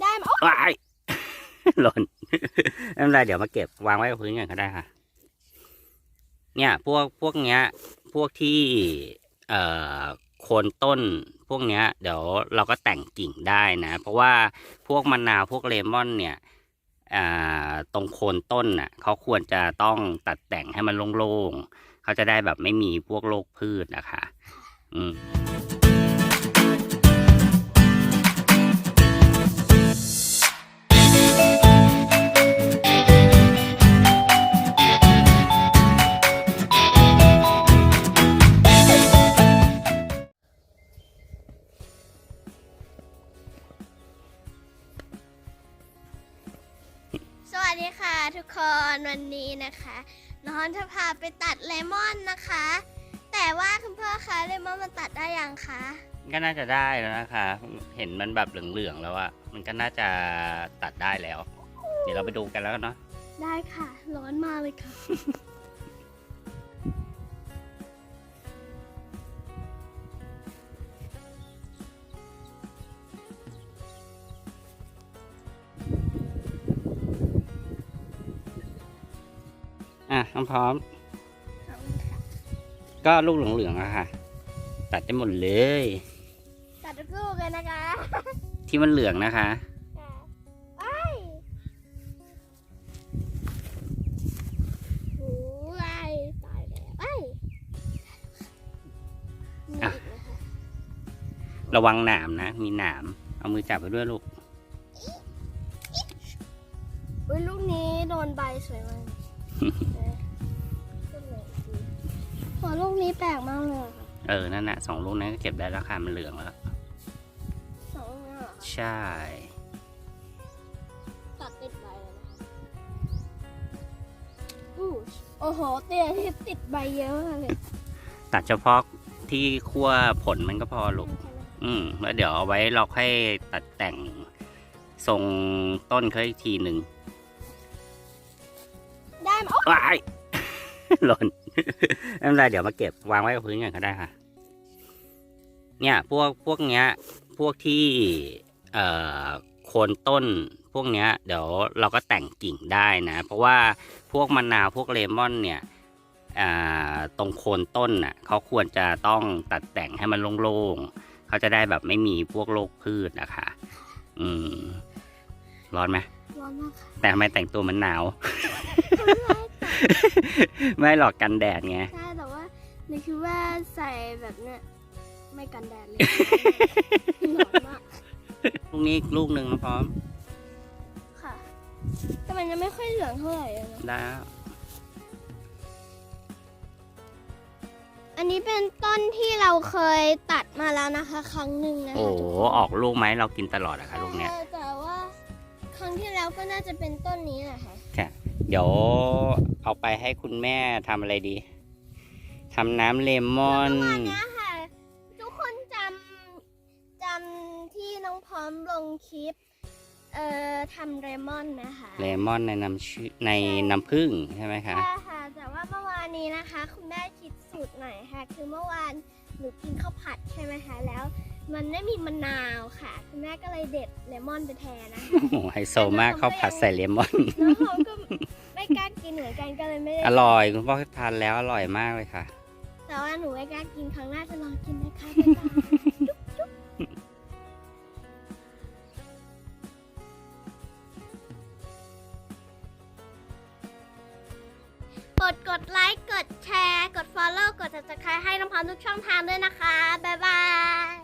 ได้ไหมโอ๊ยว้ายหล่นไม่เป็นไรเดี๋ยวมาเก็บวางไว้กับพื้นกันก็ได้ค่ะ เนี่ย พวกพวกเนี้ย พวกที่ เอ่อโคนต้นพวกเนี้ย เดี๋ยวเราก็แต่งกิ่งได้นะ เพราะว่าพวกมะนาวพวกเลมอนเนี่ยตรงโคนต้นน่ะเขาควรจะต้องตัดแต่งให้มันโล่งๆเขาจะได้แบบไม่มีพวกโรคพืชนะคะ อืม สวัสดีค่ะทุกคนวันนี้นะคะน้องจะพาไปตัดเลมอนนะคะ แต่ว่าคุณพ่อคะเลมอนมันตัดได้ยังคะก็น่าจะได้แล้วนะคะ เห็นมันแบบเหลืองๆแล้วอะมันก็น่าจะตัดได้แล้ว เดี๋ยวเราไปดูกันแล้วกันเนาะได้ค่ะ ร้อนมากเลยค่ะ น้องพร้อมขอบคุณค่ะก็ลูกเหลืองๆอะค่ะ ตัดได้หมดเลย ตัดทุกลูกเลยนะคะ ที่มันเหลืองนะคะไปโอ้ยตายแล้วไปมีอะอีกนะคะระวังหนามนะ มีหนาม เอามือจับไปด้วยลูกอุ้ยลูกนี้โดนใบสวยมาก เออขึ้นเลยดีหัวลูกนี้แปลกมากเลยอะค่ะเออ นั่นน่ะสองลูกนั้นก็เก็บได้แล้วค่ะมันเหลืองแล้ว สองลูกนี้เหรอคะใช่ ตัดติดใบเลยนะคะอู้โอ้โหเตี้ยที่ติดใบเยอะมากเลยตัดเฉพาะที่ขั้วผลมันก็พอลูกใช่ไหมอืม แล้วเดี๋ยวเอาไว้เราค่อยตัดแต่งทรงต้นเขาอีกทีหนึ่งได้ไหมโอ๊ย ว้ายหล่นไม่เป็นไรเดี๋ยวมาเก็บวางไว้กับพื้นกันก็ได้ค่ะ เนี่ย พวกพวกเนี้ย พวกที่ เอ่อโคนต้นพวกเนี้ย เดี๋ยวเราก็แต่งกิ่งได้นะ เพราะว่าพวกมะนาวพวกเลมอนเนี่ยอ่าตรงโคนต้นน่ะเขาควรจะต้องตัดแต่งให้มันโล่งๆเขาจะได้แบบไม่มีพวกโรคพืชนะคะ อืม ร้อนไหมร้อนมากค่ะแต่ทำไมแต่งตัวเหมันหนาว ไม่หรอกกันแดดไง ใช่แต่ว่านี่คือว่าใส่แบบเนี้ยไม่กันแดดเลยร้อนมากลูกนี้อีกลูกหนึ่งนะพร้อม ค่ะ แต่มันยังไม่ค่อยเหลืองเท่าไหร่อะนะได้แล้วอันนี้เป็นต้นที่เราเคยตัดมาแล้วนะคะ ครั้งหนึ่งนะคะโอ้โหทุกคนออกลูกไหมเรากินตลอดอะค่ะลูกเนี้ย ใช่แต่ว่า ครั้งที่แล้วก็น่าจะเป็นต้นนี้แหละค่ะ ค่ะ เดี๋ยวเอาไปให้คุณแม่ทำอะไรดีทำน้ำเลมอนเมื่อวานเนี้ยค่ะ ทุกคนจำจำที่น้องพร้อมลงคลิป เอ่อทำเรมอนนะคะเลมอนในน้ำชื่อในน้ำผึ้งใช่ไหมคะ ใช่ค่ะ แต่ว่าเมื่อวานนี้นะคะ คุณแม่คิดสูตรใหม่ค่ะ คือเมื่อวานหนูกินข้าวผัดใช่ไหมคะ แล้วมันไม่มีมะนาวค่ะ คุณแม่ก็เลยเด็ดเลมอนไปแทนนะคะ โอ้โหไฮโซมากข้าวผัดใส่เลมอน แล้วเขาก็ไม่ กล้ากินเหมือนกันก็เลยไม่ได้อร่อยคุณพ่อทานแล้วอร่อยมากเลยค่ะ แต่ว่าหนูไม่กล้ากินครั้งหน้าจะลองกินนะคะบ๊ายบายกดกดไลค์ กดแชร์ กด follow กด subscribe ให้น้องพร้อมทุกช่องทางด้วยนะคะ บ๊ายบาย